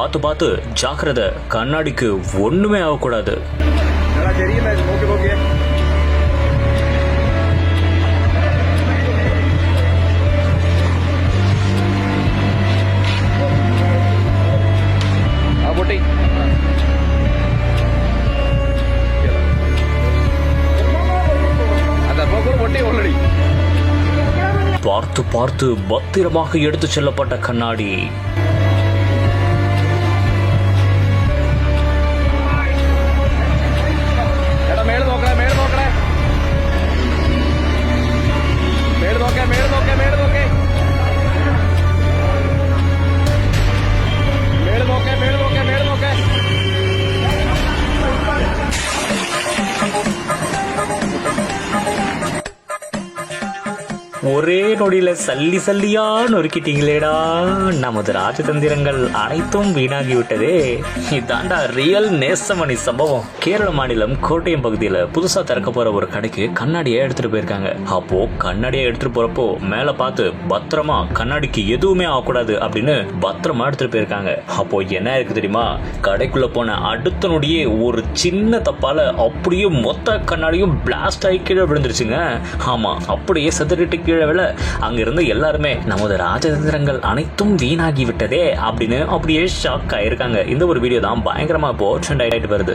பார்த்து பார்த்து ஜாக்கிரத கண்ணாடிக்கு ஒண்ணுமே ஆகக்கூடாது. பார்த்து பார்த்து பத்திரமாக எடுத்துச் செல்லப்பட்ட கண்ணாடி. ஒரே நொடியில சல்லி சல்லியா நொறுக்கிட்டீங்களேடா. நமது ராஜதந்திரங்கள் அனைத்தும் வீணாகி விட்டதே இதாண்டா ரியல் நேசமணி சம்பவம். கேரள மாநிலம் கோட்டயம் பகுதியில புதுசா திறக்க போற ஒரு கடைக்கு கண்ணாடியை எடுத்துட்டு போயிருக்காங்க. அப்போ கண்ணாடியை எடுத்துட்டு போறப்போ மேல பார்த்து பத்திரமா கண்ணாடிக்கு எதுவுமே ஆகக்கூடாது அப்படின்னு பத்திரமா எடுத்துட்டு போயிருக்காங்க. அப்போ என்ன இருக்கு தெரியுமா? கடைக்குள்ள போன அடுத்த நொடியே ஒரு சின்ன தப்பால அப்படியே மொத்த கண்ணாடியும் பிளாஸ்ட் ஆகி கீழே விழுந்துருச்சுங்க. ஆமா அப்படியே செதறிட்டு கீழே விழ அங்க இருந்து எல்லாருமே நமது ராஜதந்திரங்கள் அனைத்தும் வீணாகி விட்டதே அப்படின்னு அப்படியே ஷாக் ஆயிருக்காங்க. இந்த ஒரு வீடியோ தான் பயங்கரமா இப்போ ட்ரெண்ட் ஆயிட்டு வருது.